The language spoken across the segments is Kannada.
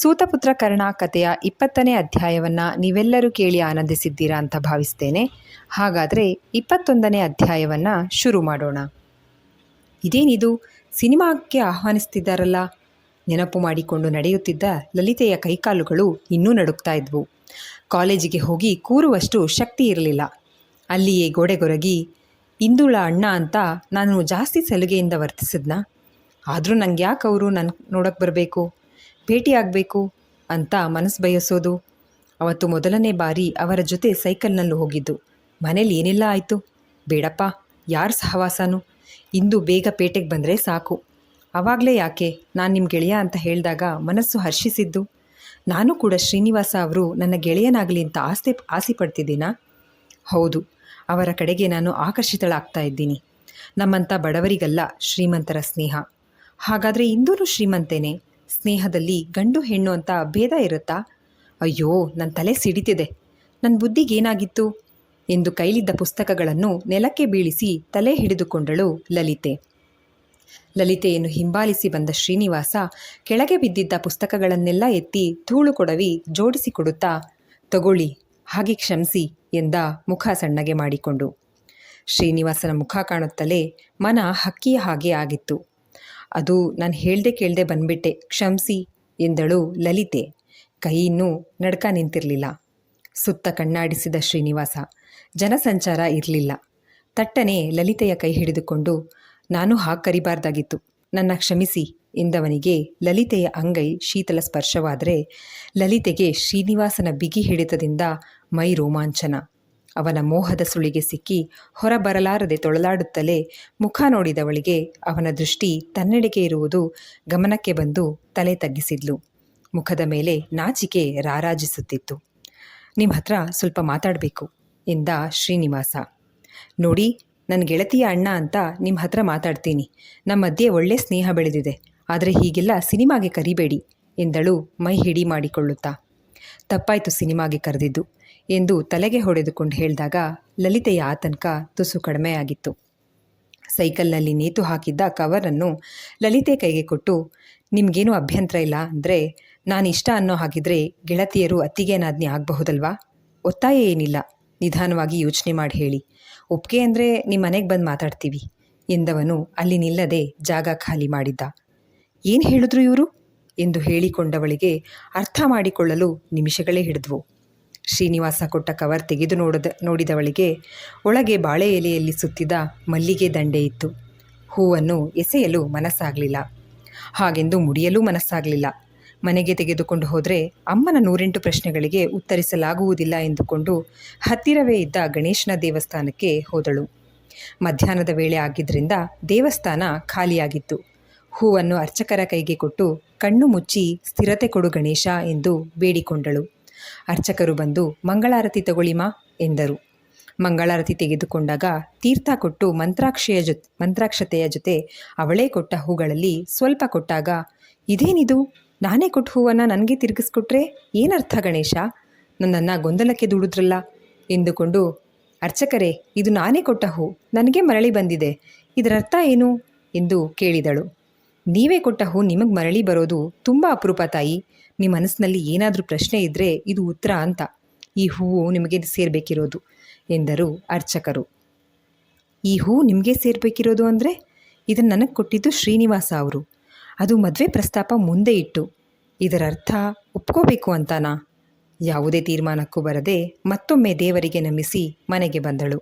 ಸೂತಪುತ್ರ ಕರ್ಣ ಕಥೆಯ ಇಪ್ಪತ್ತನೇ ಅಧ್ಯಾಯವನ್ನು ನೀವೆಲ್ಲರೂ ಕೇಳಿ ಆನಂದಿಸಿದ್ದೀರಾ ಅಂತ ಭಾವಿಸ್ತೇನೆ. ಹಾಗಾದರೆ ಇಪ್ಪತ್ತೊಂದನೇ ಅಧ್ಯಾಯವನ್ನು ಶುರು ಮಾಡೋಣ. ಇದೇನಿದು? ಸಿನಿಮಾಕ್ಕೆ ಆಹ್ವಾನಿಸ್ತಿದ್ದಾರಲ್ಲ? ನೆನಪು ಮಾಡಿಕೊಂಡು ನಡೆಯುತ್ತಿದ್ದ ಲಲಿತೆಯ ಕೈಕಾಲುಗಳು ಇನ್ನೂ ನಡುಕ್ತಾ ಇದ್ವು. ಕಾಲೇಜಿಗೆ ಹೋಗಿ ಕೂರುವಷ್ಟು ಶಕ್ತಿ ಇರಲಿಲ್ಲ. ಅಲ್ಲಿಯೇ ಗೋಡೆಗೊರಗಿ, ಇಂದುಳ ಅಣ್ಣ ಅಂತ ನಾನು ಜಾಸ್ತಿ ಸಲುಗೆಯಿಂದ ವರ್ತಿಸಿದ್ನ? ಆದರೂ ನಂಗೆ ಯಾಕೆ ಅವರು ನನ್ನ ನೋಡೋಕ್ಕೆ ಬರಬೇಕು? ಭೇಟಿಯಾಗಬೇಕು ಅಂತ ಮನಸ್ಸು ಬಯಸೋದು. ಅವತ್ತು ಮೊದಲನೇ ಬಾರಿ ಅವರ ಜೊತೆ ಸೈಕಲ್ನಲ್ಲೂ ಹೋಗಿದ್ದು. ಮನೇಲಿ ಏನೆಲ್ಲ ಆಯಿತು? ಬೇಡಪ್ಪ, ಯಾರು ಸಹವಾಸನು? ಇಂದು ಬೇಗ ಪೇಟೆಗೆ ಬಂದರೆ ಸಾಕು. ಆವಾಗಲೇ ಯಾಕೆ? ನಾನು ನಿಮ್ಮ ಗೆಳೆಯ ಅಂತ ಹೇಳಿದಾಗ ಮನಸ್ಸು ಹರ್ಷಿಸಿದ್ದು. ನಾನು ಕೂಡ ಶ್ರೀನಿವಾಸ ಅವರು ನನ್ನ ಗೆಳೆಯನಾಗಲಿ ಅಂತ ಆಸೆ ಆಸೆ ಪಡ್ತಿದ್ದೀನಾ? ಹೌದು, ಅವರ ಕಡೆಗೆ ನಾನು ಆಕರ್ಷಿತಳಾಗ್ತಾ ಇದ್ದೀನಿ. ನಮ್ಮಂಥ ಬಡವರಿಗಲ್ಲ ಶ್ರೀಮಂತರ ಸ್ನೇಹ. ಹಾಗಾದರೆ ಇಂದೂ ಶ್ರೀಮಂತೇನೆ? ಸ್ನೇಹದಲ್ಲಿ ಗಂಡು ಹೆಣ್ಣು ಅಂತ ಭೇದ ಇರುತ್ತಾ? ಅಯ್ಯೋ ನನ್ನ ತಲೆ ಸಿಡಿತಿದೆ. ನನ್ನ ಬುದ್ಧಿಗೇನಾಗಿತ್ತು? ಎಂದು ಕೈಲಿದ್ದ ಪುಸ್ತಕಗಳನ್ನು ನೆಲಕ್ಕೆ ಬೀಳಿಸಿ ತಲೆ ಹಿಡಿದುಕೊಂಡಳು ಲಲಿತೆ. ಲಲಿತೆಯನ್ನು ಹಿಂಬಾಲಿಸಿ ಬಂದ ಶ್ರೀನಿವಾಸ ಕೆಳಗೆ ಬಿದ್ದಿದ್ದ ಪುಸ್ತಕಗಳನ್ನೆಲ್ಲ ಎತ್ತಿ ಧೂಳು ಕೊಡವಿ ಜೋಡಿಸಿಕೊಡುತ್ತಾ ತಗೊಳ್ಳಿ, ಹಾಗೆ ಕ್ಷಮಿಸಿ ಎಂದ ಮುಖ ಸಣ್ಣಗೆ ಮಾಡಿಕೊಂಡು. ಶ್ರೀನಿವಾಸನ ಮುಖ ಕಾಣುತ್ತಲೇ ಮನ ಹಕ್ಕಿಯ ಹಾಗೆ ಆಗಿತ್ತು. ಅದು ನಾನು ಹೇಳ್ದೆ ಕೇಳ್ದೆ ಬಂದ್ಬಿಟ್ಟೆ. ಕ್ಷಮಿಸಿ, ಎಂದಳು ಲಲಿತೆ. ಕೈ ಇನ್ನೂ ನಡ್ಕ ನಿಂತಿರಲಿಲ್ಲ. ಸುತ್ತ ಕಣ್ಣಾಡಿಸಿದ ಶ್ರೀನಿವಾಸ. ಜನಸಂಚಾರ ಇರಲಿಲ್ಲ. ತಟ್ಟನೆ ಲಲಿತೆಯ ಕೈ ಹಿಡಿದುಕೊಂಡು, ನಾನು ಹಾಗೆ ಕರಿಬಾರ್ದಾಗಿತ್ತು. ನನ್ನ ಕ್ಷಮಿಸಿ, ಎಂದವನಿಗೆ ಲಲಿತೆಯ ಅಂಗೈ ಶೀತಲ ಸ್ಪರ್ಶವಾದರೆ, ಲಲಿತೆಗೆ ಶ್ರೀನಿವಾಸನ ಬಿಗಿ ಹಿಡಿತದಿಂದ ಮೈ ರೋಮಾಂಚನ. ಅವನ ಮೋಹದ ಸುಳಿಗೆ ಸಿಕ್ಕಿ ಹೊರಬರಲಾರದೆ ತೊಳಲಾಡುತ್ತಲೇ ಮುಖ ನೋಡಿದವಳಿಗೆ ಅವನ ದೃಷ್ಟಿ ತನ್ನೆಡೆಗೆ ಇರುವುದು ಗಮನಕ್ಕೆ ಬಂದು ತಲೆ ತಗ್ಗಿಸಿದ್ಲು. ಮುಖದ ಮೇಲೆ ನಾಚಿಕೆ ರಾರಾಜಿಸುತ್ತಿತ್ತು. ನಿಮ್ಮ ಹತ್ರ ಸ್ವಲ್ಪ ಮಾತಾಡಬೇಕು, ಎಂದ ಶ್ರೀನಿವಾಸ. ನೋಡಿ ನನ್ನ ಗೆಳತಿಯ ಅಣ್ಣ ಅಂತ ನಿಮ್ಮ ಹತ್ರ ಮಾತಾಡ್ತೀನಿ. ನಮ್ಮ ಮಧ್ಯೆ ಒಳ್ಳೆ ಸ್ನೇಹ ಬೆಳೆದಿದೆ. ಆದರೆ ಹೀಗೆಲ್ಲ ಸಿನಿಮಾಗೆ ಕರಿಬೇಡಿ, ಎಂದಳು ಮೈ ಹಿಡಿ ಮಾಡಿಕೊಳ್ಳುತ್ತಾ. ತಪ್ಪಾಯಿತು ಸಿನಿಮಾಗೆ ಕರೆದಿದ್ದು. ಎಂದು ತಲೆಗೆ ಹೊಡೆದುಕೊಂಡು ಹೇಳಿದಾಗ ಲಲಿತೆಯ ಆತಂಕ ತುಸು ಕಡಿಮೆಯಾಗಿತ್ತು ಸೈಕಲ್ನಲ್ಲಿ ನೇತು ಹಾಕಿದ್ದ ಕವರನ್ನು ಲಲಿತೆ ಕೈಗೆ ಕೊಟ್ಟು, ನಿಮಗೇನು ಅಭ್ಯಂತರ ಇಲ್ಲ ಅಂದರೆ ನಾನು ಇಷ್ಟ ಅನ್ನೋ ಹಾಗಿದ್ರೆ ಗೆಳತಿಯರು ಅತ್ತಿಗೆನಾಜ್ಞೆ ಆಗಬಹುದಲ್ವಾ? ಒತ್ತಾಯ ಏನಿಲ್ಲ. ನಿಧಾನವಾಗಿ ಯೋಚನೆ ಮಾಡಿ ಹೇಳಿ. ಒಪ್ಪಿಗೆ ಅಂದರೆ ನಿಮ್ಮ ಮನೆಗೆ ಬಂದು ಮಾತಾಡ್ತೀವಿ ಎಂದವನು ಅಲ್ಲಿ ನಿಲ್ಲದೆ ಜಾಗ ಖಾಲಿ ಮಾಡಿದ್ದ. ಏನು ಹೇಳಿದ್ರು ಇವರು? ಎಂದು ಹೇಳಿಕೊಂಡವಳಿಗೆ ಅರ್ಥ ಮಾಡಿಕೊಳ್ಳಲು ನಿಮಿಷಗಳೇ ಹಿಡಿದ್ವು. ಶ್ರೀನಿವಾಸ ಕೊಟ್ಟ ಕವರ್ ತೆಗೆದು ನೋಡದ, ನೋಡಿದವಳಿಗೆ ಒಳಗೆ ಬಾಳೆ ಎಲೆಯಲ್ಲಿ ಸುತ್ತಿದ ಮಲ್ಲಿಗೆ ದಂಡೆ ಇತ್ತು. ಹೂವನ್ನು ಎಸೆಯಲು ಮನಸ್ಸಾಗಲಿಲ್ಲ. ಹಾಗೆಂದು ಮುಡಿಯಲು ಮನಸ್ಸಾಗಲಿಲ್ಲ. ಮನೆಗೆ ತೆಗೆದುಕೊಂಡು ಹೋದರೆ ಅಮ್ಮನ ನೂರೆಂಟು ಪ್ರಶ್ನೆಗಳಿಗೆ ಉತ್ತರಿಸಲಾಗುವುದಿಲ್ಲ ಎಂದುಕೊಂಡು ಹತ್ತಿರವೇ ಇದ್ದ ಗಣೇಶನ ದೇವಸ್ಥಾನಕ್ಕೆ ಹೋದಳು. ಮಧ್ಯಾಹ್ನದ ವೇಳೆ ಆಗಿದ್ದರಿಂದ ದೇವಸ್ಥಾನ ಖಾಲಿಯಾಗಿತ್ತು. ಹೂವನ್ನು ಅರ್ಚಕರ ಕೈಗೆ ಕೊಟ್ಟು ಕಣ್ಣು ಮುಚ್ಚಿ ಸ್ಥಿರತೆ ಕೊಡು ಗಣೇಶ ಎಂದು ಬೇಡಿಕೊಂಡಳು. ಅರ್ಚಕರು ಬಂದು ಮಂಗಳಾರತಿ ತಗೊಳ್ಳಿಮಾ ಎಂದರು. ಮಂಗಳಾರತಿ ತೆಗೆದುಕೊಂಡಾಗ ತೀರ್ಥ ಕೊಟ್ಟು ಮಂತ್ರಾಕ್ಷೆಯ ಜೊತೆ, ಮಂತ್ರಾಕ್ಷತೆಯ ಜೊತೆ ಅವಳೇ ಕೊಟ್ಟ ಹೂಗಳಲ್ಲಿ ಸ್ವಲ್ಪ ಕೊಟ್ಟಾಗ, ಇದೇನಿದು? ನಾನೇ ಕೊಟ್ಟ ಹೂವನ್ನು ನನಗೆ ತಿರುಗಿಸ್ಕೊಟ್ರೆ ಏನರ್ಥ ಗಣೇಶ? ನನ್ನನ್ನು ಗೊಂದಲಕ್ಕೆ ದೂಡಿದ್ರಲ್ಲ? ಎಂದುಕೊಂಡು, ಅರ್ಚಕರೇ, ಇದು ನಾನೇ ಕೊಟ್ಟ ಹೂ, ನನಗೆ ಮರಳಿ ಬಂದಿದೆ, ಇದರರ್ಥ ಏನು? ಎಂದು ಕೇಳಿದಳು. ನೀವೇ ಕೊಟ್ಟ ಹೂ ನಿಮಗೆ ಮರಳಿ ಬರೋದು ತುಂಬ ಅಪರೂಪ ತಾಯಿ. ನಿಮ್ಮ ಮನಸ್ಸಿನಲ್ಲಿ ಏನಾದರೂ ಪ್ರಶ್ನೆ ಇದ್ದರೆ ಇದು ಉತ್ತರ ಅಂತ. ಈ ಹೂವು ನಿಮಗೆ ಸೇರಬೇಕಿರೋದು ಎಂದರು ಅರ್ಚಕರು. ಈ ಹೂ ನಿಮಗೆ ಸೇರಬೇಕಿರೋದು ಅಂದರೆ? ಇದನ್ನು ನನಗೆ ಕೊಟ್ಟಿದ್ದು ಶ್ರೀನಿವಾಸ ಅವರು. ಅದು ಮದುವೆ ಪ್ರಸ್ತಾಪ ಮುಂದೆ ಇಟ್ಟು. ಇದರ ಅರ್ಥ ಒಪ್ಕೋಬೇಕು ಅಂತಾನಾ? ಯಾವುದೇ ತೀರ್ಮಾನಕ್ಕೂ ಬರದೆ ಮತ್ತೊಮ್ಮೆ ದೇವರಿಗೆ ನಮಿಸಿ ಮನೆಗೆ ಬಂದಳು.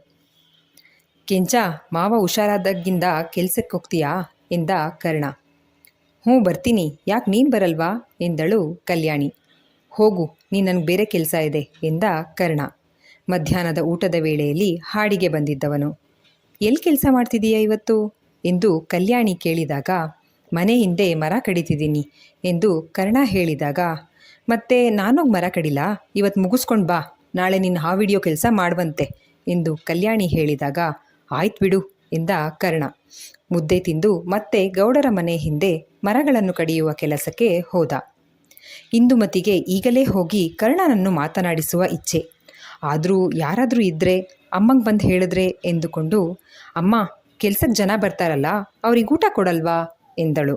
ಕೆಂಚ, ಮಾವ ಹುಷಾರಾದಾಗಿಂದ ಕೆಲಸಕ್ಕೆ ಹೋಗ್ತೀಯಾ ಎಂದ ಕರ್ಣ. ಹ್ಞೂ ಬರ್ತೀನಿ, ಯಾಕೆ ನೀನು ಬರಲ್ವಾ? ಎಂದಳು ಕಲ್ಯಾಣಿ. ಹೋಗು ನೀ ನನಗೆ ಬೇರೆ ಕೆಲಸ ಇದೆ ಎಂದ ಕರ್ಣ. ಮಧ್ಯಾಹ್ನದ ಊಟದ ವೇಳೆಯಲ್ಲಿ ಹಾಡಿಗೆ ಬಂದಿದ್ದವನು. ಎಲ್ಲಿ ಕೆಲಸ ಮಾಡ್ತಿದೀಯಾ ಇವತ್ತು? ಎಂದು ಕಲ್ಯಾಣಿ ಕೇಳಿದಾಗ, ಮನೆ ಹಿಂದೆ ಮರ ಕಡಿತಿದ್ದೀನಿ ಎಂದು ಕರ್ಣ ಹೇಳಿದಾಗ, ಮತ್ತೆ ನಾನೋಗಿ ಮರ ಕಡಿಲ? ಇವತ್ತು ಮುಗಿಸ್ಕೊಂಡು ಬಾ, ನಾಳೆ ನಿನ್ನ ಆ ವಿಡಿಯೋ ಕೆಲಸ ಮಾಡುವಂತೆ ಎಂದು ಕಲ್ಯಾಣಿ ಹೇಳಿದಾಗ, ಆಯ್ತು ಬಿಡು ಎಂದ ಕರ್ಣ. ಮುದ್ದೆ ತಿಂದು ಮತ್ತೆ ಗೌಡರ ಮನೆ ಹಿಂದೆ ಮರಗಳನ್ನು ಕಡಿಯುವ ಕೆಲಸಕ್ಕೆ ಹೋದ. ಇಂದುಮತಿಗೆ ಈಗಲೇ ಹೋಗಿ ಕರ್ಣನನ್ನು ಮಾತನಾಡಿಸುವ ಇಚ್ಛೆ. ಆದರೂ ಯಾರಾದರೂ ಇದ್ದರೆ ಅಮ್ಮಂಗೆ ಬಂದು ಹೇಳಿದ್ರೆ ಎಂದುಕೊಂಡು, ಅಮ್ಮ ಕೆಲ್ಸಕ್ಕೆ ಜನ ಬರ್ತಾರಲ್ಲ, ಅವ್ರಿಗೆ ಊಟ ಕೊಡಲ್ವಾ? ಎಂದಳು.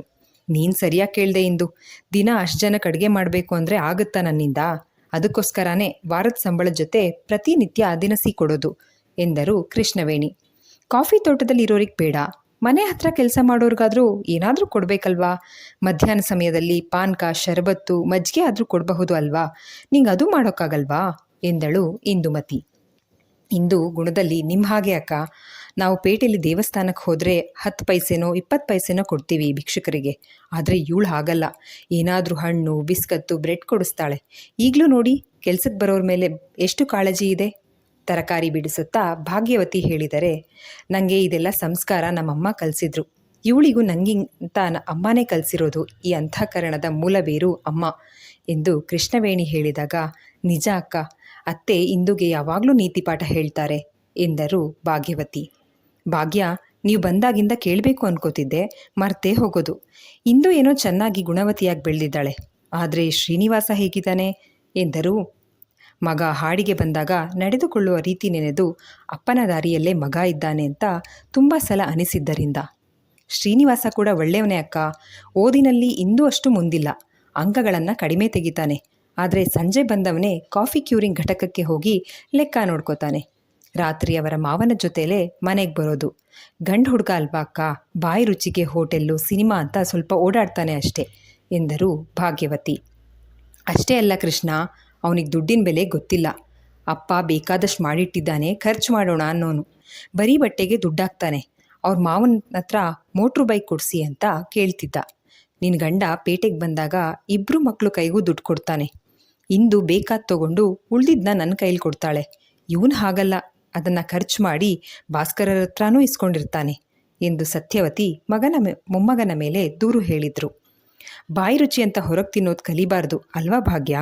ನೀನು ಸರಿಯಾಗಿ ಕೇಳಿದೆ ಇಂದು. ದಿನ ಅಷ್ಟು ಜನಕ್ಕೆ ಅಡುಗೆ ಮಾಡಬೇಕು ಅಂದರೆ ಆಗುತ್ತಾ ನನ್ನಿಂದ? ಅದಕ್ಕೋಸ್ಕರನೇ ವಾರದ ಸಂಬಳದ ಜೊತೆ ಪ್ರತಿನಿತ್ಯ ದಿನಸಿ ಕೊಡೋದು, ಎಂದರು ಕೃಷ್ಣವೇಣಿ. ಕಾಫಿ ತೋಟದಲ್ಲಿ ಇರೋರಿಗೆ ಬೇಡ. ಮನೆ ಹತ್ರ ಕೆಲಸ ಮಾಡೋರ್ಗಾದರೂ ಏನಾದರೂ ಕೊಡಬೇಕಲ್ವಾ? ಮಧ್ಯಾಹ್ನ ಸಮಯದಲ್ಲಿ ಪಾನ್ಕ ಶರಬತ್ತು, ಮಜ್ಜಿಗೆ ಆದರೂ ಕೊಡಬಹುದು ಅಲ್ವಾ? ನಿಂಗೆ ಅದು ಮಾಡೋಕ್ಕಾಗಲ್ವಾ? ಎಂದಳು ಇಂದುಮತಿ. ಇಂದು ಗುಣದಲ್ಲಿ ನಿಮ್ಮ ಹಾಗೆ ಅಕ್ಕ. ನಾವು ಪೇಟೆಯಲ್ಲಿ ದೇವಸ್ಥಾನಕ್ಕೆ ಹೋದರೆ ಹತ್ತು ಪೈಸೆನೋ, ಇಪ್ಪತ್ತು ಪೈಸೆನೋ ಕೊಡ್ತೀವಿ ಭಿಕ್ಷುಕರಿಗೆ. ಆದರೆ ಇವಳು ಹಾಗಲ್ಲ. ಏನಾದರೂ ಹಣ್ಣು, ಬಿಸ್ಕತ್ತು, ಬ್ರೆಡ್ ಕೊಡಿಸ್ತಾಳೆ. ಈಗಲೂ ನೋಡಿ ಕೆಲ್ಸಕ್ಕೆ ಬರೋರ ಮೇಲೆ ಎಷ್ಟು ಕಾಳಜಿ ಇದೆ? ತರಕಾರಿ ಬಿಡಿಸುತ್ತಾ ಭಾಗ್ಯವತಿ ಹೇಳಿದರೆ ನನಗೆ ಇದೆಲ್ಲ ಸಂಸ್ಕಾರ ನಮ್ಮಮ್ಮ ಕಲಿಸಿದ್ರು. ಇವಳಿಗೂ ನಂಗಿಂತ ಅಮ್ಮನೇ ಕಲಿಸಿರೋದು ಈ ಅಂತಃಕರಣದ ಮೂಲ ಬೇರು ಅಮ್ಮ ಎಂದು ಕೃಷ್ಣವೇಣಿ ಹೇಳಿದಾಗ, ನಿಜ ಅಕ್ಕ, ಅತ್ತೆ ಇಂದುಗೆ ಯಾವಾಗಲೂ ನೀತಿಪಾಠ ಹೇಳ್ತಾರೆ ಎಂದರು ಭಾಗ್ಯವತಿ. ಭಾಗ್ಯ, ನೀವು ಬಂದಾಗಿಂದ ಕೇಳಬೇಕು ಅನ್ಕೋತಿದ್ದೆ, ಮರ್ತೇ ಹೋಗೋದು. ಇಂದು ಏನೋ ಚೆನ್ನಾಗಿ ಗುಣವತಿಯಾಗಿ ಬೆಳೆದಿದ್ದಾಳೆ. ಆದರೆ ಶ್ರೀನಿವಾಸ ಹೇಗಿದ್ದಾನೆ? ಎಂದರು ಮಗ ಹಾಡಿಗೆ ಬಂದಾಗ ನಡೆದುಕೊಳ್ಳುವ ರೀತಿ ನೆನೆದು ಅಪ್ಪನ ದಾರಿಯಲ್ಲೇ ಮಗ ಇದ್ದಾನೆ ಅಂತ ತುಂಬ ಸಲ ಅನಿಸಿದ್ದರಿಂದ. ಶ್ರೀನಿವಾಸ ಕೂಡ ಒಳ್ಳೆಯವನೇ ಅಕ್ಕ. ಓದಿನಲ್ಲಿ ಇಂದೂ ಅಷ್ಟು ಮುಂದಿಲ್ಲ. ಅಂಕಗಳನ್ನು ಕಡಿಮೆ ತೆಗಿತಾನೆ. ಆದರೆ ಸಂಜೆ ಬಂದವನೇ ಕಾಫಿ ಕ್ಯೂರಿಂಗ್ ಘಟಕಕ್ಕೆ ಹೋಗಿ ಲೆಕ್ಕ ನೋಡ್ಕೋತಾನೆ. ರಾತ್ರಿ ಅವರ ಮಾವನ ಜೊತೆಲೇ ಮನೆಗೆ ಬರೋದು. ಗಂಡು ಹುಡುಗ ಅಲ್ವಾ ಅಕ್ಕ? ಬಾಯಿ ರುಚಿಗೆ ಹೋಟೆಲ್ಲು, ಸಿನಿಮಾ ಅಂತ ಸ್ವಲ್ಪ ಓಡಾಡ್ತಾನೆ ಅಷ್ಟೇ ಎಂದರು ಭಾಗ್ಯವತಿ. ಅಷ್ಟೇ ಅಲ್ಲ ಕೃಷ್ಣ. ಅವನಿಗೆ ದುಡ್ಡಿನ ಬೆಲೆ ಗೊತ್ತಿಲ್ಲ. ಅಪ್ಪ ಬೇಕಾದಷ್ಟು ಮಾಡಿಟ್ಟಿದ್ದಾನೆ, ಖರ್ಚು ಮಾಡೋಣ ಅನ್ನೋನು. ಬರೀ ಬಟ್ಟೆಗೆ ದುಡ್ಡಾಕ್ತಾನೆ. ಅವ್ರ ಮಾವನ ಹತ್ರ ಮೋಟ್ರು ಬೈಕ್ ಕೊಡಿಸಿ ಅಂತ ಕೇಳ್ತಿದ್ದ. ನಿನ್ನ ಗಂಡ ಪೇಟೆಗೆ ಬಂದಾಗ ಇಬ್ಬರು ಮಕ್ಕಳು ಕೈಗೂ ದುಡ್ಡು ಕೊಡ್ತಾನೆ. ಇಂದು ಬೇಕಾದ ತಗೊಂಡು ಉಳ್ದಿದ್ನ ನನ್ನ ಕೈಲಿ ಕೊಡ್ತಾಳೆ. ಇವನು ಹಾಗಲ್ಲ. ಅದನ್ನು ಖರ್ಚು ಮಾಡಿ ಭಾಸ್ಕರರ ಹತ್ರನೂ ಇಸ್ಕೊಂಡಿರ್ತಾನೆ ಎಂದು ಸತ್ಯವತಿ ಮಗನ ಮೊಮ್ಮಗನ ಮೇಲೆ ದೂರು ಹೇಳಿದರು. ಬಾಯಿ ರುಚಿ ಅಂತ ಹೊರಗೆ ತಿನ್ನೋದು ಕಲಿಬಾರ್ದು, ಅಲ್ವಾ ಭಾಗ್ಯ?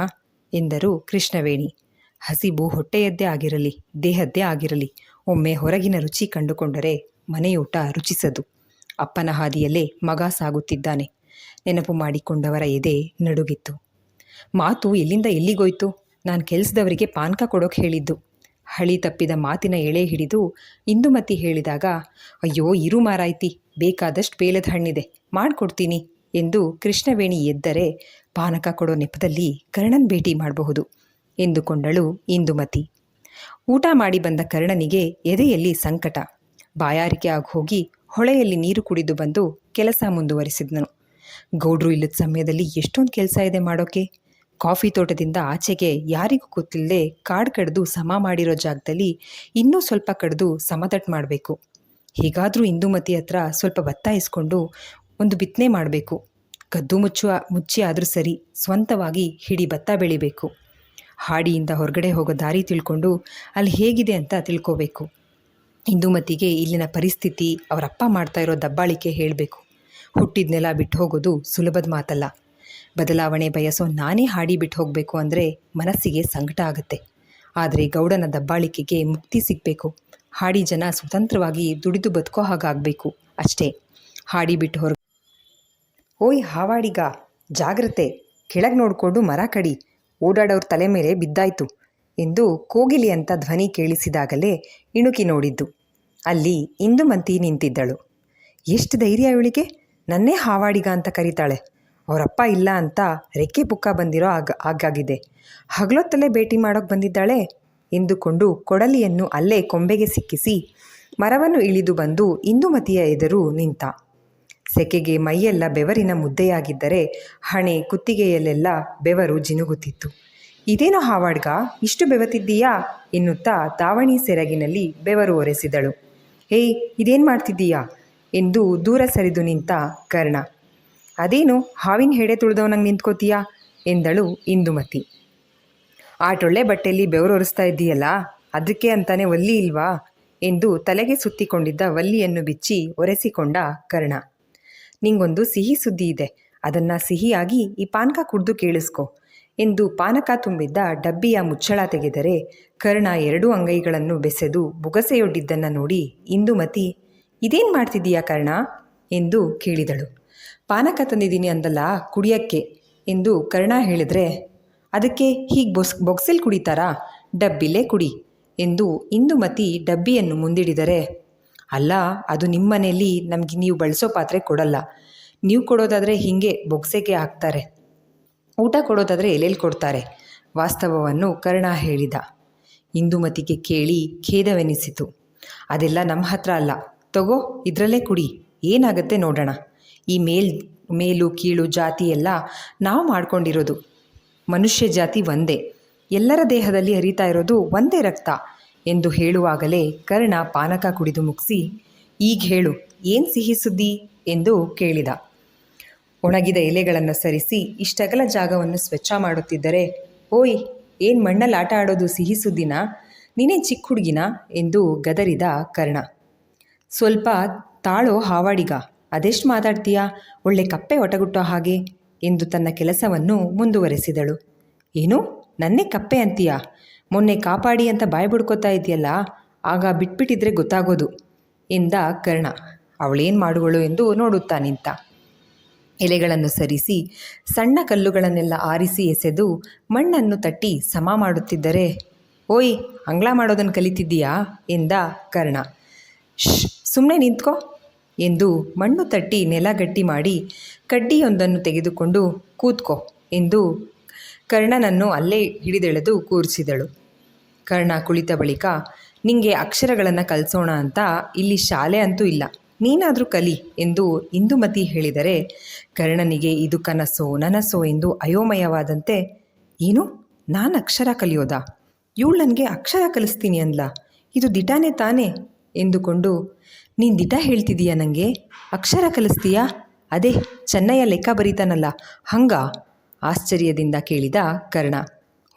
ಎಂದರು ಕೃಷ್ಣವೇಣಿ. ಹಸಿಬು ಹೊಟ್ಟೆಯದ್ದೇ ಆಗಿರಲಿ, ದೇಹದ್ದೇ ಆಗಿರಲಿ, ಒಮ್ಮೆ ಹೊರಗಿನ ರುಚಿ ಕಂಡುಕೊಂಡರೆ ಮನೆಯೂಟ ರುಚಿಸದು. ಅಪ್ಪನ ಹಾದಿಯಲ್ಲೇ ಮಗ ಸಾಗುತ್ತಿದ್ದಾನೆ. ನೆನಪು ಮಾಡಿಕೊಂಡವರ ಎದೆ ನಡುಗಿತ್ತು. ಮಾತು ಎಲ್ಲಿಂದ ಎಲ್ಲಿಗೋಯ್ತು? ನಾನು ಕೆಲಸದವರಿಗೆ ಪಾನಕ ಕೊಡೋಕೆ ಹೇಳಿದ್ದು. ಹಳಿ ತಪ್ಪಿದ ಮಾತಿನ ಎಳೆ ಹಿಡಿದು ಇಂದುಮತಿ ಹೇಳಿದಾಗ, ಅಯ್ಯೋ, ಇರು ಮಾರಾಯ್ತಿ, ಬೇಕಾದಷ್ಟು ಬೇಲದ ಹಣ್ಣಿದೆ, ಮಾಡಿಕೊಡ್ತೀನಿ ಎಂದು ಕೃಷ್ಣವೇಣಿ ಎದ್ದರೆ ಪಾನಕ ಕೊಡೋ ನೆಪದಲ್ಲಿ ಕರ್ಣನ್ ಭೇಟಿ ಮಾಡಬಹುದು ಎಂದುಕೊಂಡಳು ಇಂದುಮತಿ. ಊಟ ಮಾಡಿ ಬಂದ ಕರ್ಣನಿಗೆ ಎದೆಯಲ್ಲಿ ಸಂಕಟ. ಬಾಯಾರಿಕೆ ಆಗಿ ಹೋಗಿ ಹೊಳೆಯಲ್ಲಿ ನೀರು ಕುಡಿದು ಬಂದು ಕೆಲಸ ಮುಂದುವರಿಸಿದನು. ಗೌಡ್ರು ಇಲ್ಲದ ಸಮಯದಲ್ಲಿ ಎಷ್ಟೊಂದು ಕೆಲಸ ಇದೆ ಮಾಡೋಕೆ? ಕಾಫಿ ತೋಟದಿಂದ ಆಚೆಗೆ ಯಾರಿಗೂ ಗೊತ್ತಿಲ್ಲದೆ ಕಾಡು ಕಡ್ದು ಸಮ ಮಾಡಿರೋ ಜಾಗದಲ್ಲಿ ಇನ್ನೂ ಸ್ವಲ್ಪ ಕಡ್ದು ಸಮತಟ್ ಮಾಡಬೇಕು. ಹೀಗಾದರೂ ಇಂದುಮತಿ ಹತ್ರ ಸ್ವಲ್ಪ ಭತ್ತ ಇಸ್ಕೊಂಡು ಒಂದು ಬಿತ್ತನೆ ಮಾಡಬೇಕು. ಕದ್ದು ಮುಚ್ಚುವ ಮುಚ್ಚಿ ಆದರೂ ಸರಿ ಸ್ವಂತವಾಗಿ ಹಿಡಿ ಭತ್ತ ಬೆಳಿಬೇಕು. ಹಾಡಿಯಿಂದ ಹೊರಗಡೆ ಹೋಗೋ ದಾರಿ ತಿಳ್ಕೊಂಡು ಅಲ್ಲಿ ಹೇಗಿದೆ ಅಂತ ತಿಳ್ಕೋಬೇಕು. ಇಂದುಮತಿಗೆ ಇಲ್ಲಿನ ಪರಿಸ್ಥಿತಿ ಅವರಪ್ಪ ಮಾಡ್ತಾ ಇರೋ ದಬ್ಬಾಳಿಕೆ ಹೇಳಬೇಕು. ಹುಟ್ಟಿದ್ನೆಲ್ಲ ನೆಲ ಬಿಟ್ಟು ಹೋಗೋದು ಸುಲಭದ ಮಾತಲ್ಲ. ಬದಲಾವಣೆ ಬಯಸೋ ನಾನೇ ಹಾಡಿ ಬಿಟ್ಟು ಹೋಗಬೇಕು ಅಂದರೆ ಮನಸ್ಸಿಗೆ ಸಂಕಟ ಆಗುತ್ತೆ. ಆದರೆ ಗೌಡನ ದಬ್ಬಾಳಿಕೆಗೆ ಮುಕ್ತಿ ಸಿಗಬೇಕು. ಹಾಡಿ ಜನ ಸ್ವತಂತ್ರವಾಗಿ ದುಡಿದು ಬದುಕೋ ಹಾಗಾಗಬೇಕು. ಅಷ್ಟೇ. ಹಾಡಿ ಬಿಟ್ಟು ಹೊರ ಓಯ್ ಹಾವಾಡಿಗ, ಜಾಗ್ರತೆ. ಕೆಳಗೆ ನೋಡಿಕೊಂಡು ಮರ ಕಡಿ. ಓಡಾಡೋರ ತಲೆ ಮೇಲೆ ಬಿದ್ದಾಯ್ತು ಎಂದು ಕೋಗಿಲಿ ಅಂತ ಧ್ವನಿ ಕೇಳಿಸಿದಾಗಲೇ ಇಣುಕಿ ನೋಡಿದ್ದು. ಅಲ್ಲಿ ಇಂದುಮಂತಿ ನಿಂತಿದ್ದಳು. ಎಷ್ಟು ಧೈರ್ಯ ಇವಳಿಗೆ? ನನ್ನೇ ಹಾವಾಡಿಗ ಅಂತ ಕರೀತಾಳೆ. ಅವರಪ್ಪ ಇಲ್ಲ ಅಂತ ರೆಕ್ಕೆ ಪುಕ್ಕ ಬಂದಿರೋ ಆಗ, ಆಗಾಗಿದೆ. ಹಗಲೊತ್ತಲ್ಲೇ ಭೇಟಿ ಮಾಡೋಕೆ ಬಂದಿದ್ದಾಳೆ ಎಂದುಕೊಂಡು ಕೊಡಲಿಯನ್ನು ಅಲ್ಲೇ ಕೊಂಬೆಗೆ ಸಿಕ್ಕಿಸಿ ಮರವನ್ನು ಇಳಿದು ಬಂದು ಇಂದುಮತಿಯ ಎದುರು ನಿಂತ. ಸೆಕೆಗೆ ಮೈಯೆಲ್ಲ ಬೆವರಿನ ಮುದ್ದೆಯಾಗಿದ್ದರೆ ಹಣೆ ಕುತ್ತಿಗೆಯಲ್ಲೆಲ್ಲ ಬೆವರು ಜಿನುಗುತ್ತಿತ್ತು. ಇದೇನೋ ಹಾವಾಡ್ಗ, ಇಷ್ಟು ಬೆವತಿದ್ದೀಯಾ? ಎನ್ನುತ್ತಾ ದಾವಣಿ ಸೆರಗಿನಲ್ಲಿ ಬೆವರು ಒರೆಸಿದಳು. ಹೇ ಇದೇನು ಮಾಡ್ತಿದ್ದೀಯಾ? ಎಂದು ದೂರ ಸರಿದು ನಿಂತ ಕರ್ಣ. ಅದೇನು, ಹಾವಿನ ಹೆಡೆ ತುಳಿದವನಂಗೆ ನಿಂತ್ಕೋತೀಯಾ? ಎಂದಳು ಇಂದುಮತಿ. ಆಟೊಳ್ಳೆ ಬಟ್ಟೆಯಲ್ಲಿ ಬೆವರು ಒರೆಸ್ತಾ ಇದ್ದೀಯಲ್ಲ ಅದಕ್ಕೆ ಅಂತಾನೆ ಒಲ್ಲಿ ಇಲ್ವಾ? ಎಂದು ತಲೆಗೆ ಸುತ್ತಿಕೊಂಡಿದ್ದ ವಲ್ಲಿಯನ್ನು ಬಿಚ್ಚಿ ಒರೆಸಿಕೊಂಡ ಕರ್ಣ. ನಿಂಗೊಂದು ಸಿಹಿ ಸುದ್ದಿ ಇದೆ. ಅದನ್ನು ಸಿಹಿಯಾಗಿ ಈ ಪಾನಕ ಕುಡಿದು ಕೇಳಿಸ್ಕೊ. ಎಂದು ಪಾನಕ ತುಂಬಿದ್ದ ಡಬ್ಬಿಯ ಮುಚ್ಚಳ ತೆಗೆದರೆ ಕರ್ಣ ಎರಡೂ ಅಂಗೈಗಳನ್ನು ಬೆಸೆದು ಬುಗಸೆಯೊಡ್ಡಿದ್ದನ್ನು ನೋಡಿ ಇಂದುಮತಿ ಇದೇನು ಮಾಡ್ತಿದ್ದೀಯಾ ಕರ್ಣ? ಎಂದು ಕೇಳಿದಳು. ಪಾನಕ ತಂದಿದ್ದೀನಿ ಅಂದಲ್ಲ, ಕುಡಿಯಕ್ಕೆ, ಎಂದು ಕರ್ಣ ಹೇಳಿದರೆ, ಅದಕ್ಕೆ ಹೀಗೆ ಬೊಸ್, ಬೊಗ್ಸೆಲ್ ಕುಡಿತಾರಾ? ಡಬ್ಬಿಲೇ ಕುಡಿ, ಎಂದು ಇಂದುಮತಿ ಡಬ್ಬಿಯನ್ನು ಮುಂದಿಡಿದರೆ ಅಲ್ಲ, ಅದು ನಿಮ್ಮ ಮನೆಯಲ್ಲಿ ನಮಗೆ ನೀವು ಬಳಸೋ ಪಾತ್ರೆ ಕೊಡಲ್ಲ. ನೀವು ಕೊಡೋದಾದರೆ ಹೀಗೆ ಬೊಗ್ಸೆಗೆ ಹಾಕ್ತಾರೆ. ಊಟ ಕೊಡೋದಾದರೆ ಎಲೆಯಲ್ಲಿ ಕೊಡ್ತಾರೆ. ವಾಸ್ತವವನ್ನು ಕರ್ಣ ಹೇಳಿದ. ಇಂದುಮತಿಗೆ ಕೇಳಿ ಖೇದವೆನಿಸಿತು. ಅದೆಲ್ಲ ನಮ್ಮ ಹತ್ರ ಅಲ್ಲ. ತಗೋ, ಇದರಲ್ಲೇ ಕುಡಿ. ಏನಾಗತ್ತೆ ನೋಡೋಣ. ಈ ಮೇಲ್, ಮೇಲು, ಕೀಳು ಜಾತಿ ಎಲ್ಲ ನಾವು ಮಾಡ್ಕೊಂಡಿರೋದು. ಮನುಷ್ಯ ಜಾತಿ ಒಂದೇ. ಎಲ್ಲರ ದೇಹದಲ್ಲಿ ಹರಿತಾ ಇರೋದು ಒಂದೇ ರಕ್ತ. ಎಂದು ಹೇಳುವಾಗಲೇ ಕರ್ಣ ಪಾನಕ ಕುಡಿದು ಮುಗಿಸಿ, ಈಗ ಹೇಳು, ಏನು ಸಿಹಿ ಸುದ್ದಿ? ಎಂದು ಕೇಳಿದ. ಒಣಗಿದ ಎಲೆಗಳನ್ನು ಸರಿಸಿ ಇಷ್ಟಗಲ ಜಾಗವನ್ನು ಸ್ವಚ್ಛ ಮಾಡುತ್ತಿದ್ದರೆ, ಓಯ್, ಏನು ಮಣ್ಣಲ್ಲಿ ಆಟ ಆಡೋದು ಸಿಹಿ ಸುದ್ದಿನ? ನೀನೇ ಚಿಕ್ಕ ಹುಡುಗಿನ? ಎಂದು ಗದರಿದ ಕರ್ಣ. ಸ್ವಲ್ಪ ತಾಳೋ ಹಾವಾಡಿಗ, ಅದೆಷ್ಟು ಮಾತಾಡ್ತೀಯಾ? ಒಳ್ಳೆ ಕಪ್ಪೆ ಒಟಗುಟ್ಟೋ ಹಾಗೆ? ಎಂದು ತನ್ನ ಕೆಲಸವನ್ನು ಮುಂದುವರೆಸಿದಳು. ಏನು? ನನ್ನೇ ಕಪ್ಪೆ ಅಂತೀಯ? ಮೊನ್ನೆ ಕಾಪಾಡಿ ಅಂತ ಬಾಯಿ ಬಿಡ್ಕೋತಾ ಇದೆಯಲ್ಲ, ಆಗ ಬಿಟ್ಬಿಟ್ಟಿದ್ರೆ ಗೊತ್ತಾಗೋದು. ಎಂದ ಕರ್ಣ, ಅವಳೇನು ಮಾಡುವಳು ಎಂದು ನೋಡುತ್ತಾ ನಿಂತ. ಎಲೆಗಳನ್ನು ಸರಿಸಿ, ಸಣ್ಣ ಕಲ್ಲುಗಳನ್ನೆಲ್ಲ ಆರಿಸಿ ಎಸೆದು ಮಣ್ಣನ್ನು ತಟ್ಟಿ ಸಮ ಮಾಡುತ್ತಿದ್ದರೆ, ಓಯ್ ಅಂಗ್ಲಾ ಮಾಡೋದನ್ನು ಕಲಿತಿದ್ದೀಯಾ? ಎಂದ ಕರ್ಣ. ಶ್ ಸುಮ್ಮನೆ ನಿಂತ್ಕೋ ಎಂದು ಮಣ್ಣು ತಟ್ಟಿ ನೆಲ ಗಟ್ಟಿ ಮಾಡಿ ಕಡ್ಡಿಯೊಂದನ್ನು ತೆಗೆದುಕೊಂಡು ಕೂತ್ಕೋ ಎಂದು ಕರ್ಣನನ್ನು ಅಲ್ಲೇ ಹಿಡಿದೆಳೆದು ಕೂರಿಸಿದಳು. ಕರ್ಣ ಕುಳಿತ ಬಳಿಕ, ನಿಂಗೆ ಅಕ್ಷರಗಳನ್ನು ಕಲಿಸೋಣ ಅಂತ ಇಲ್ಲಿ ಶಾಲೆ ಅಂತೂ ಇಲ್ಲ. ನೀನಾದರೂ ಕಲಿ ಎಂದು ಇಂದುಮತಿ ಹೇಳಿದರೆ, ಕರ್ಣನಿಗೆ ಇದು ಕನಸೋ ನನಸೋ ಎಂದು ಅಯೋಮಯವಾದಂತೆ, ಏನು? ನಾನು ಅಕ್ಷರ ಕಲಿಯೋದಾ? ಇವಳು ನನಗೆ ಅಕ್ಷರ ಕಲಿಸ್ತೀನಿ ಅಂದ್ಲ. ಇದು ದಿಟಾನೇ ತಾನೇ? ಎಂದುಕೊಂಡು, ನೀನು ದಿಟ ಹೇಳ್ತಿದೀಯ ನನಗೆ ಅಕ್ಷರ ಕಲಿಸ್ತೀಯಾ? ಅದೇ, ಚೆನ್ನಯ್ಯ ಲೆಕ್ಕ ಬರೀತಾನಲ್ಲ, ಹಂಗ? ಆಶ್ಚರ್ಯದಿಂದ ಕೇಳಿದ ಕರ್ಣ,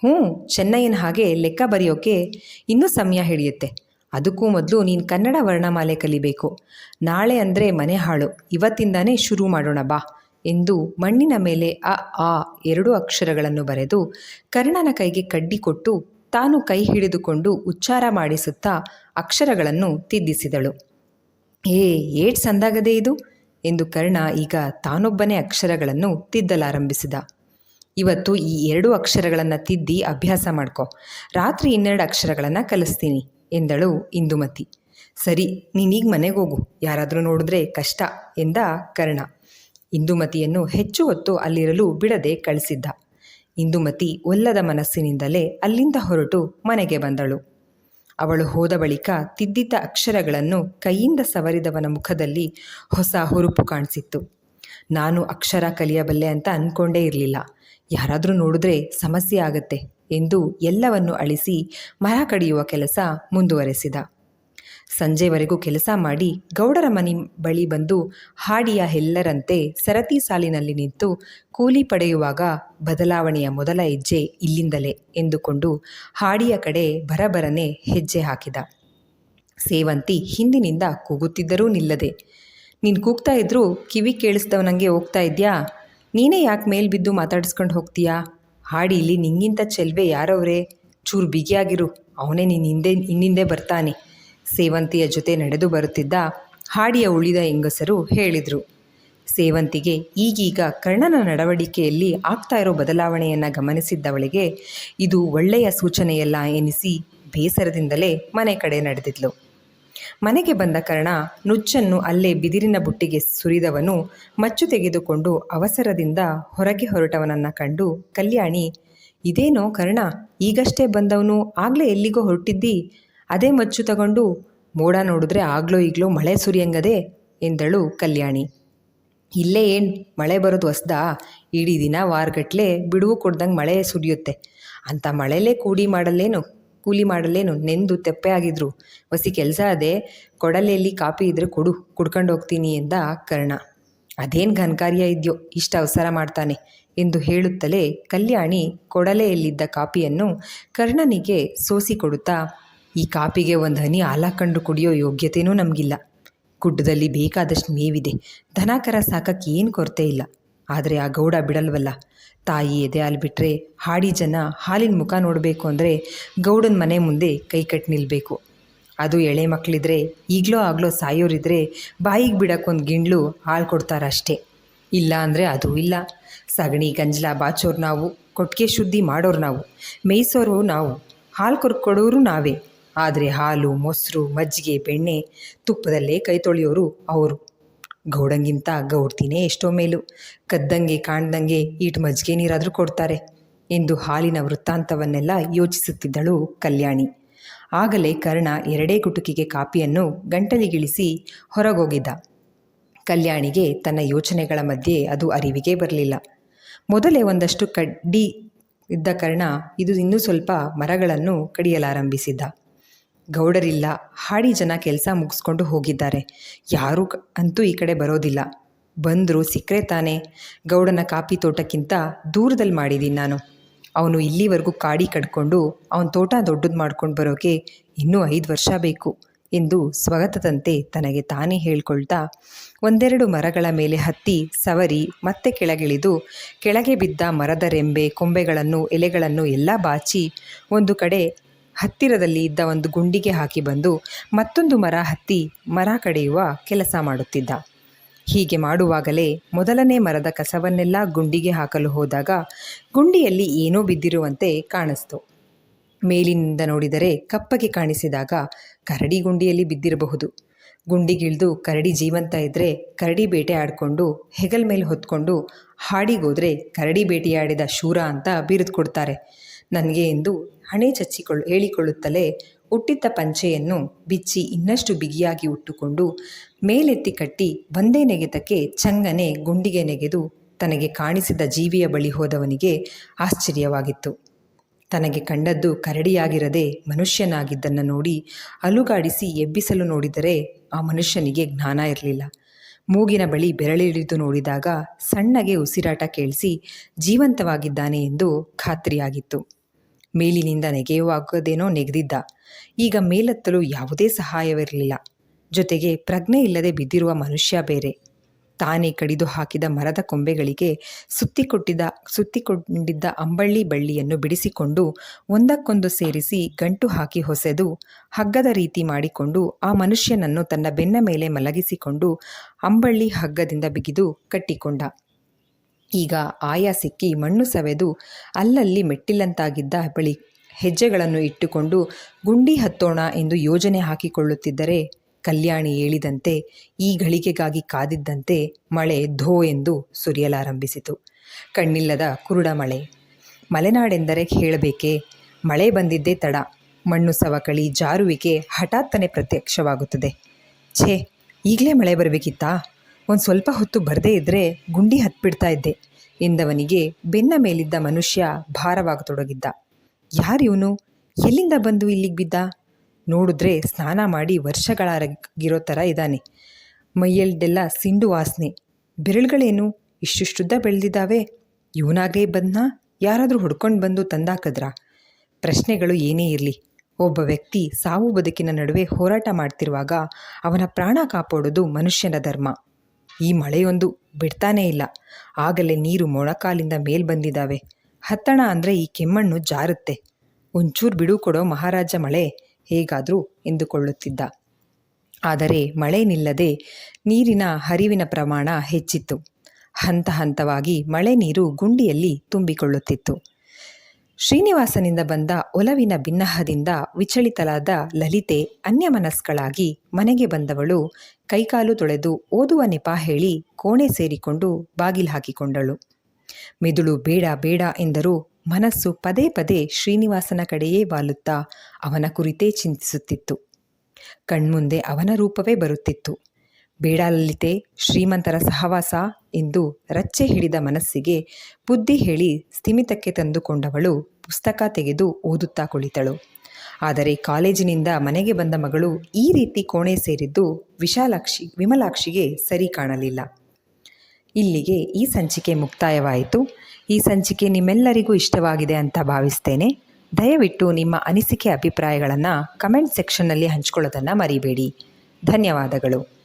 ಹ್ಞೂ, ಚೆನ್ನಯ್ಯನ ಹಾಗೆ ಲೆಕ್ಕ ಬರೆಯೋಕೆ ಇನ್ನೂ ಸಮಯ ಹಿಡಿಯುತ್ತೆ. ಅದಕ್ಕೂ ಮೊದಲು ನೀನು ಕನ್ನಡ ವರ್ಣಮಾಲೆ ಕಲಿಬೇಕು. ನಾಳೆ ಅಂದರೆ ಮನೆ ಹಾಳು. ಇವತ್ತಿಂದಾನೇ ಶುರು ಮಾಡೋಣ ಬಾ ಎಂದು ಮಣ್ಣಿನ ಮೇಲೆ ಅ, ಆ ಎರಡು ಅಕ್ಷರಗಳನ್ನು ಬರೆದು ಕರ್ಣನ ಕೈಗೆ ಕಡ್ಡಿ ಕೊಟ್ಟು ತಾನು ಕೈ ಹಿಡಿದುಕೊಂಡು ಉಚ್ಚಾರ ಮಾಡಿಸುತ್ತಾ ಅಕ್ಷರಗಳನ್ನು ತಿದ್ದಿಸಿದಳು. ಏ, ಏಟ್ ಸಂದಾಗದೆ ಇದು? ಎಂದು ಕರ್ಣ ಈಗ ತಾನೊಬ್ಬನೇ ಅಕ್ಷರಗಳನ್ನು ತಿದ್ದಲಾರಂಭಿಸಿದ. ಇವತ್ತು ಈ ಎರಡು ಅಕ್ಷರಗಳನ್ನು ತಿದ್ದಿ ಅಭ್ಯಾಸ ಮಾಡ್ಕೊ. ರಾತ್ರಿ ಇನ್ನೆರಡು ಅಕ್ಷರಗಳನ್ನು ಕಲಿಸ್ತೀನಿ, ಎಂದಳು ಇಂದುಮತಿ. ಸರಿ, ನೀನೀಗ ಮನೆಗೆ ಹೋಗು. ಯಾರಾದರೂ ನೋಡಿದ್ರೆ ಕಷ್ಟ, ಎಂದ ಕರ್ಣ. ಇಂದುಮತಿಯನ್ನು ಹೆಚ್ಚು ಹೊತ್ತು ಅಲ್ಲಿರಲು ಬಿಡದೆ ಕಳಿಸಿದ್ದ. ಇಂದುಮತಿ ಒಲ್ಲದ ಮನಸ್ಸಿನಿಂದಲೇ ಅಲ್ಲಿಂದ ಹೊರಟು ಮನೆಗೆ ಬಂದಳು. ಅವಳು ಹೋದ ಬಳಿಕ ತಿದ್ದಿದ್ದ ಅಕ್ಷರಗಳನ್ನು ಕೈಯಿಂದ ಸವರಿದವನ ಮುಖದಲ್ಲಿ ಹೊಸ ಹುರುಪು ಕಾಣಿಸಿತ್ತು. ನಾನು ಅಕ್ಷರ ಕಲಿಯಬಲ್ಲೆ ಅಂತ ಅಂದ್ಕೊಂಡೇ ಇರಲಿಲ್ಲ. ಯಾರಾದರೂ ನೋಡಿದ್ರೆ ಸಮಸ್ಯೆ ಆಗತ್ತೆ ಎಂದು ಎಲ್ಲವನ್ನು ಅಳಿಸಿ ಮರ ಕಡಿಯುವ ಕೆಲಸ ಮುಂದುವರೆಸಿದ. ಸಂಜೆವರೆಗೂ ಕೆಲಸ ಮಾಡಿ ಗೌಡರ ಮನೆ ಬಳಿ ಬಂದು ಹಾಡಿಯ ಎಲ್ಲರಂತೆ ಸರತಿ ಸಾಲಿನಲ್ಲಿ ನಿಂತು ಕೂಲಿ ಪಡೆಯುವಾಗ ಬದಲಾವಣೆಯ ಮೊದಲ ಹೆಜ್ಜೆ ಇಲ್ಲಿಂದಲೇ ಎಂದುಕೊಂಡು ಹಾಡಿಯ ಕಡೆ ಬರಬರನೆ ಹೆಜ್ಜೆ ಹಾಕಿದ. ಸೇವಂತಿ ಹಿಂದಿನಿಂದ ಕೂಗುತ್ತಿದ್ದರೂ ನಿಲ್ಲದೆ. ನೀನು ಕೂಗ್ತಾ ಇದ್ರೂ ಕಿವಿ ಕೇಳಿಸ್ದವನಂಗೆ ಹೋಗ್ತಾ ಇದ್ಯಾ? ನೀನೇ ಯಾಕೆ ಮೇಲ್ ಬಿದ್ದು ಮಾತಾಡಿಸ್ಕೊಂಡು ಹೋಗ್ತೀಯಾ? ಹಾಡಿ ಇಲ್ಲಿ ನಿಂಗಿಂತ ಚೆಲ್ವೆ ಯಾರವ್ರೆ? ಚೂರು ಬಿಗಿಯಾಗಿರು ಅವನೇ ನೀನು ಹಿಂದೆ, ಇನ್ನಿಂದೆ ಬರ್ತಾನೆ. ಸೇವಂತಿಯ ಜೊತೆ ನಡೆದು ಬರುತ್ತಿದ್ದ ಹಾಡಿಯ ಉಳಿದ ಹೆಂಗಸರು ಹೇಳಿದರು. ಸೇವಂತಿಗೆ ಈಗೀಗ ಕರ್ಣನ ನಡವಳಿಕೆಯಲ್ಲಿ ಆಗ್ತಾ ಇರೋ ಬದಲಾವಣೆಯನ್ನು ಗಮನಿಸಿದ್ದವಳಿಗೆ ಇದು ಒಳ್ಳೆಯ ಸೂಚನೆಯಲ್ಲ ಎನಿಸಿ ಬೇಸರದಿಂದಲೇ ಮನೆ ಕಡೆ ನಡೆದಿದ್ಲು. ಮನೆಗೆ ಬಂದ ಕರ್ಣ ನುಚ್ಚನ್ನು ಅಲ್ಲೇ ಬಿದಿರಿನ ಬುಟ್ಟಿಗೆ ಸುರಿದವನು ಮಚ್ಚು ತೆಗೆದುಕೊಂಡು ಅವಸರದಿಂದ ಹೊರಗೆ ಹೊರಟವನನ್ನು ಕಂಡು ಕಲ್ಯಾಣಿ, ಇದೇನೋ ಕರ್ಣ, ಈಗಷ್ಟೇ ಬಂದವನು, ಆಗಲೇ ಎಲ್ಲಿಗೋ ಹೊರಟಿದ್ದಿ? ಅದೇ ಮಚ್ಚು ತಗೊಂಡು ಮೋಡ ನೋಡಿದ್ರೆ ಆಗ್ಲೋ ಈಗಲೋ ಮಳೆ ಸುರಿಯಂಗದೆ? ಎಂದಳು ಕಲ್ಯಾಣಿ. ಇಲ್ಲೇ ಏನು, ಮಳೆ ಬರೋದು ಹೊಸ್ದಾ? ಇಡೀ ದಿನ ವಾರಗಟ್ಲೆ ಬಿಡುವು ಕೊಡ್ದಂಗೆ ಮಳೆ ಸುರಿಯುತ್ತೆ. ಅಂತ ಮಳೆಲೇ ಕೂಡಿ ಮಾಡಲ್ಲೇನು? ಕೂಲಿ ಮಾಡಲೇನು ನೆಂದು ತೆಪ್ಪೆ ಆಗಿದ್ರು. ವಸಿ ಕೆಲಸ ಅದೇ. ಕೊಡಲೆಯಲ್ಲಿ ಕಾಪಿ ಇದ್ರೆ ಕೊಡು, ಕುಡ್ಕೊಂಡು ಹೋಗ್ತೀನಿ ಎಂದ ಕರ್ಣ. ಅದೇನು ಘನಕಾರ್ಯ ಇದೆಯೋ? ಇಷ್ಟು ಅವಸರ ಮಾಡ್ತಾನೆ ಎಂದು ಹೇಳುತ್ತಲೇ ಕಲ್ಯಾಣಿ ಕೊಡಲೆಯಲ್ಲಿದ್ದ ಕಾಪಿಯನ್ನು ಕರ್ಣನಿಗೆ ಸೋಸಿ ಕೊಡುತ್ತಾ, ಈ ಕಾಪಿಗೆ ಒಂದು ಹನಿ ಹಾಲಾಕಂಡು ಕುಡಿಯೋ ಯೋಗ್ಯತೆಯೂ ನಮಗಿಲ್ಲ. ಗುಡ್ಡದಲ್ಲಿ ಬೇಕಾದಷ್ಟು ಮೇವಿದೆ. ದನಕರ ಸಾಕಕ್ಕೆ ಏನು ಕೊರತೆ ಇಲ್ಲ. ಆದರೆ ಆ ಗೌಡ ಬಿಡಲ್ವಲ್ಲ. ತಾಯಿ ಎದೆ ಅಲ್ಲಿ ಬಿಟ್ಟರೆ ಹಾಡಿ ಜನ ಹಾಲಿನ ಮುಖ ನೋಡಬೇಕು ಅಂದರೆ ಗೌಡನ ಮನೆ ಮುಂದೆ ಕೈ ಕಟ್ಟಿ ನಿಲ್ಲಬೇಕು ಅದು ಎಳೆ ಮಕ್ಕಳಿದ್ರೆ ಈಗಲೋ ಆಗಲೋ ಸಾಯೋರಿದ್ರೆ ಬಾಯಿಗೆ ಬಿಡೋಕ್ಕೊಂದು ಗಿಂಡ್ಲು ಹಾಲು ಕೊಡ್ತಾರಷ್ಟೇ. ಇಲ್ಲ ಅಂದರೆ ಅದು ಇಲ್ಲ. ಸಗಣಿ, ಗಂಜಲ, ಬಾಚೋರು ನಾವು ಕೊಟ್ಟಿಗೆ ಶುದ್ಧಿ ಮಾಡೋರು ನಾವು, ಮೇಯಿಸೋರು ನಾವು, ಹಾಲು ಕೊರ್ಕೊಡೋರು ನಾವೇ. ಆದರೆ ಹಾಲು, ಮೊಸರು, ಮಜ್ಜಿಗೆ, ಬೆಣ್ಣೆ ತುಪ್ಪದಲ್ಲೇ ಕೈ ತೊಳೆಯೋರು ಅವರು. ಗೌಡಂಗಿಂತ ಗೌಡ್ತಿನೇ ಎಷ್ಟೋ ಮೇಲು. ಕದ್ದಂಗೆ ಕಾಣ್ದಂಗೆ ಈಟ್ ಮಜ್ಜಿಗೆ ನೀರಾದರೂ ಕೊಡ್ತಾರೆ. ಎಂದು ಹಾಲಿನ ವೃತ್ತಾಂತವನ್ನೆಲ್ಲ ಯೋಚಿಸುತ್ತಿದ್ದಳು ಕಲ್ಯಾಣಿ. ಆಗಲೇ ಕರ್ಣ ಎರಡೇ ಗುಟುಕಿಗೆ ಕಾಪಿಯನ್ನು ಗಂಟಲಿಗಿಳಿಸಿ ಹೊರಗೋಗಿದ್ದ. ಕಲ್ಯಾಣಿಗೆ ತನ್ನ ಯೋಚನೆಗಳ ಮಧ್ಯೆ ಅದು ಅರಿವಿಗೆ ಬರಲಿಲ್ಲ. ಮೊದಲೇ ಒಂದಷ್ಟು ಕಡ್ಡಿ ಇದ್ದ ಕರ್ಣ ಇದು ಇನ್ನೂ ಸ್ವಲ್ಪ ಮರಗಳನ್ನು ಕಡಿಯಲಾರಂಭಿಸಿದ್ದ. ಗೌಡರಿಲ್ಲ. ಹಾಡಿ ಜನ ಕೆಲಸ ಮುಗಿಸ್ಕೊಂಡು ಹೋಗಿದ್ದಾರೆ. ಯಾರೂ ಅಂತೂ ಈ ಕಡೆ ಬರೋದಿಲ್ಲ. ಬಂದರೂ ಸಿಕ್ಕರೆ ತಾನೇ. ಗೌಡನ ಕಾಪಿ ತೋಟಕ್ಕಿಂತ ದೂರದಲ್ಲಿ ಮಾಡಿದ್ದೀನಿ ನಾನು. ಅವನು ಇಲ್ಲಿವರೆಗೂ ಕಾಡಿ ಕಡ್ಕೊಂಡು ಅವನ ತೋಟ ದೊಡ್ಡದು ಮಾಡ್ಕೊಂಡು ಬರೋಕೆ ಇನ್ನೂ ಐದು ವರ್ಷ ಬೇಕು ಎಂದು ಸ್ವಗತದಂತೆ ತನಗೆ ತಾನೇ ಹೇಳ್ಕೊಳ್ತಾ ಒಂದೆರಡು ಮರಗಳ ಮೇಲೆ ಹತ್ತಿ ಸವರಿ ಮತ್ತೆ ಕೆಳಗಿಳಿದು ಕೆಳಗೆ ಬಿದ್ದ ಮರದ ರೆಂಬೆ ಕೊಂಬೆಗಳನ್ನು ಎಲೆಗಳನ್ನು ಎಲ್ಲ ಬಾಚಿ ಒಂದು ಕಡೆ ಹತ್ತಿರದಲ್ಲಿ ಇದ್ದ ಒಂದು ಗುಂಡಿಗೆ ಹಾಕಿ ಬಂದು ಮತ್ತೊಂದು ಮರ ಹತ್ತಿ ಮರ ಕಡೆಯುವ ಕೆಲಸ ಮಾಡುತ್ತಿದ್ದ. ಹೀಗೆ ಮಾಡುವಾಗಲೇ ಮೊದಲನೇ ಮರದ ಕಸವನ್ನೆಲ್ಲ ಗುಂಡಿಗೆ ಹಾಕಲು ಹೋದಾಗ ಗುಂಡಿಯಲ್ಲಿ ಏನೋ ಬಿದ್ದಿರುವಂತೆ ಕಾಣಿಸ್ತು. ಮೇಲಿನಿಂದ ನೋಡಿದರೆ ಕಪ್ಪಗೆ ಕಾಣಿಸಿದಾಗ ಕರಡಿ ಗುಂಡಿಯಲ್ಲಿ ಬಿದ್ದಿರಬಹುದು. ಗುಂಡಿಗಿಳಿದು ಕರಡಿ ಜೀವಂತ ಇದ್ದರೆ ಕರಡಿ ಬೇಟೆ ಆಡಿಕೊಂಡು ಹೆಗಲ್ ಮೇಲೆ ಹೊತ್ಕೊಂಡು ಹಾಡಿಗೋದ್ರೆ ಕರಡಿ ಬೇಟೆಯಾಡಿದ ಶೂರ ಅಂತ ಬಿರುದು ಕೊಡ್ತಾರೆ. ನನಗೆ ಎಂದು ಹಣೆ ಚಚ್ಚಿಕೊಳ್ಳು, ಹೇಳಿಕೊಳ್ಳುತ್ತಲೇ ಹುಟ್ಟಿದ್ದ ಪಂಚೆಯನ್ನು ಬಿಚ್ಚಿ ಇನ್ನಷ್ಟು ಬಿಗಿಯಾಗಿ ಉಟ್ಟುಕೊಂಡು ಮೇಲೆತ್ತಿ ಕಟ್ಟಿ ಒಂದೇ ನೆಗೆತಕ್ಕೆ ಚಂಗನೆ ಗುಂಡಿಗೆ ನೆಗೆದು ತನಗೆ ಕಾಣಿಸಿದ ಜೀವಿಯ ಬಳಿ ಹೋದವನಿಗೆ ಆಶ್ಚರ್ಯವಾಗಿತ್ತು. ತನಗೆ ಕಂಡದ್ದು ಕರಡಿಯಾಗಿರದೆ ಮನುಷ್ಯನಾಗಿದ್ದನ್ನು ನೋಡಿ ಅಲುಗಾಡಿಸಿ ಎಬ್ಬಿಸಲು ನೋಡಿದರೆ ಆ ಮನುಷ್ಯನಿಗೆ ಜ್ಞಾನ ಇರಲಿಲ್ಲ. ಮೂಗಿನ ಬಳಿ ಬೆರಳಿಳಿದು ನೋಡಿದಾಗ ಸಣ್ಣಗೆ ಉಸಿರಾಟ ಕೇಳಿಸಿ ಜೀವಂತವಾಗಿದ್ದಾನೆ ಎಂದು ಖಾತ್ರಿಯಾಗಿತ್ತು. ಮೇಲಿನಿಂದ ನೆಗೆಯುವಾಗದೇನೋ ನೆಗೆದಿದ್ದ. ಈಗ ಮೇಲೆತ್ತಲು ಯಾವುದೇ ಸಹಾಯವಿರಲಿಲ್ಲ. ಜೊತೆಗೆ ಪ್ರಜ್ಞೆ ಇಲ್ಲದೆ ಬಿದ್ದಿರುವ ಮನುಷ್ಯ ಬೇರೆ. ತಾನೇ ಕಡಿದು ಹಾಕಿದ ಮರದ ಕೊಂಬೆಗಳಿಗೆ ಸುತ್ತಿಕೊಟ್ಟಿದ್ದ ಸುತ್ತಿಕೊಂಡಿದ್ದ ಅಂಬಳ್ಳಿ ಬಳ್ಳಿಯನ್ನು ಬಿಡಿಸಿಕೊಂಡು ಒಂದಕ್ಕೊಂದು ಸೇರಿಸಿ ಗಂಟು ಹಾಕಿ ಹೊಸೆದು, ಹಗ್ಗದ ರೀತಿ ಮಾಡಿಕೊಂಡು ಆ ಮನುಷ್ಯನನ್ನು ತನ್ನ ಬೆನ್ನ ಮೇಲೆ ಮಲಗಿಸಿಕೊಂಡು ಅಂಬಳ್ಳಿ ಹಗ್ಗದಿಂದ ಬಿಗಿದು ಕಟ್ಟಿಕೊಂಡ. ಈಗ ಆಯ ಸಿಕ್ಕಿ ಮಣ್ಣು ಸವೆದು ಅಲ್ಲಲ್ಲಿ ಮೆಟ್ಟಿಲಂತಾಗಿದ್ದ ಬಳಿ ಹೆಜ್ಜೆಗಳನ್ನು ಇಟ್ಟುಕೊಂಡು ಗುಂಡಿ ಹತ್ತೋಣ ಎಂದು ಯೋಜನೆ ಹಾಕಿಕೊಳ್ಳುತ್ತಿದ್ದರೆ ಕಲ್ಯಾಣಿ ಹೇಳಿದಂತೆ ಈ ಗಳಿಗೆಗಾಗಿ ಕಾದಿದ್ದಂತೆ ಮಳೆ ಧೋ ಎಂದು ಸುರಿಯಲಾರಂಭಿಸಿತು. ಕಣ್ಣಿಲ್ಲದ ಕುರುಡ ಮಳೆ. ಮಲೆನಾಡೆಂದರೆ ಹೇಳಬೇಕೇ ಮಳೆ ಬಂದಿದ್ದೇ ತಡ. ಮಣ್ಣು ಸವಕಳಿ ಜಾರುವಿಕೆ ಹಠಾತ್ತನೆ ಪ್ರತ್ಯಕ್ಷವಾಗುತ್ತದೆ. ಛೇ, ಈಗಲೇ ಮಳೆ ಬರಬೇಕಿತ್ತಾ? ಒಂದು ಸ್ವಲ್ಪ ಹೊತ್ತು ಬರದೇ ಇದ್ದರೆ ಗುಂಡಿ ಹತ್ಬಿಡ್ತಾ ಇದ್ದೆ. ಎಂದವನಿಗೆ ಬೆನ್ನ ಮೇಲಿದ್ದ ಮನುಷ್ಯ ಭಾರವಾಗತೊಡಗಿದ್ದ. ಯಾರಿವನು ಎಲ್ಲಿಂದ ಬಂದು ಇಲ್ಲಿಗೆ ಬಿದ್ದ? ನೋಡಿದ್ರೆ ಸ್ನಾನ ಮಾಡಿ ವರ್ಷಗಳಾಗಿರೋ ಥರ ಇದ್ದಾನೆ. ಮೈಯಲ್ದೆಲ್ಲ ಸಿಂಡು ವಾಸನೆ. ಬೆರಳುಗಳೇನು? ಇಷ್ಟಿಷ್ಟುದ್ದ ಬೆಳೆದಿದ್ದಾವೆ. ಇವನಾಗೇ ಬಂದ್ನಾ? ಯಾರಾದರೂ ಹುಡ್ಕೊಂಡು ಬಂದು ತಂದಾಕದ್ರ? ಪ್ರಶ್ನೆಗಳು ಏನೇ ಇರಲಿ. ಒಬ್ಬ ವ್ಯಕ್ತಿ ಸಾವು ಬದುಕಿನ ನಡುವೆ ಹೋರಾಟ ಮಾಡ್ತಿರುವಾಗ ಅವನ ಪ್ರಾಣ ಕಾಪಾಡೋದು ಮನುಷ್ಯನ ಧರ್ಮ. ಈ ಮಳೆಯೊಂದು ಬಿಡ್ತಾನೇ ಇಲ್ಲ. ಆಗಲೇ ನೀರು ಮೊಳಕಾಲಿಂದ ಮೇಲ್ ಬಂದಿದ್ದಾವೆ ಹತ್ತಣ ಅಂದರೆ ಈ ಕೆಮ್ಮಣ್ಣು ಜಾರುತ್ತೆ. ಒಂಚೂರು ಬಿಡು ಕೊಡೋ ಮಹಾರಾಜ ಮಳೆ ಹೇಗಾದರೂ ಎಂದುಕೊಳ್ಳುತ್ತಿದ್ದ. ಆದರೆ ಮಳೆ ನಿಲ್ಲದೆ ನೀರಿನ ಹರಿವಿನ ಪ್ರಮಾಣ ಹೆಚ್ಚಿತ್ತು. ಹಂತ ಹಂತವಾಗಿ ಮಳೆ ನೀರು ಗುಂಡಿಯಲ್ಲಿ ತುಂಬಿಕೊಳ್ಳುತ್ತಿತ್ತು. ಶ್ರೀನಿವಾಸನಿಂದ ಬಂದ ಒಲವಿನ ಬಿನ್ನಹದಿಂದ ವಿಚಲಿತಲಾದ ಲಲಿತೆ ಅನ್ಯಮನಸ್ಕಳಾಗಿ ಮನೆಗೆ ಬಂದವಳು. ಕೈಕಾಲು ತೊಳೆದು ಓದುವ ನೆಪ ಹೇಳಿ ಕೋಣೆ ಸೇರಿಕೊಂಡು ಬಾಗಿಲು ಹಾಕಿಕೊಂಡಳು. ಮೆದುಳು ಬೇಡ ಬೇಡ ಎಂದರೂ ಮನಸ್ಸು ಪದೇ ಪದೇ ಶ್ರೀನಿವಾಸನ ಕಡೆಯೇ ವಾಲುತ್ತಾ ಅವನ ಕುರಿತೇ ಚಿಂತಿಸುತ್ತಿತ್ತು. ಕಣ್ಮುಂದೆ ಅವನ ರೂಪವೇ ಬರುತ್ತಿತ್ತು. ಬೇಡ ಲಲಿತೆ ಶ್ರೀಮಂತರ ಸಹವಾಸ ಎಂದು ರಚ್ಚೆ ಹಿಡಿದ ಮನಸ್ಸಿಗೆ ಬುದ್ಧಿ ಹೇಳಿ ಸ್ಥಿಮಿತಕ್ಕೆ ತಂದುಕೊಂಡವಳು ಪುಸ್ತಕ ತೆಗೆದು ಓದುತ್ತಾ ಕುಳಿತಳು. ಆದರೆ ಕಾಲೇಜಿನಿಂದ ಮನೆಗೆ ಬಂದ ಮಗಳು ಈ ರೀತಿ ಕೋಣೆ ಸೇರಿದ್ದು ವಿಶಾಲಾಕ್ಷಿ, ವಿಮಲಾಕ್ಷಿಗೆ ಸರಿ ಕಾಣಲಿಲ್ಲ. ಇಲ್ಲಿಗೆ ಈ ಸಂಚಿಕೆ ಮುಕ್ತಾಯವಾಯಿತು. ಈ ಸಂಚಿಕೆ ನಿಮ್ಮೆಲ್ಲರಿಗೂ ಇಷ್ಟವಾಗಿದೆ ಅಂತ ಭಾವಿಸ್ತೇನೆ. ದಯವಿಟ್ಟು ನಿಮ್ಮ ಅನಿಸಿಕೆ ಅಭಿಪ್ರಾಯಗಳನ್ನು ಕಮೆಂಟ್ ಸೆಕ್ಷನ್ನಲ್ಲಿ ಹಂಚ್ಕೊಳ್ಳೋದನ್ನು ಮರಿಬೇಡಿ. ಧನ್ಯವಾದಗಳು.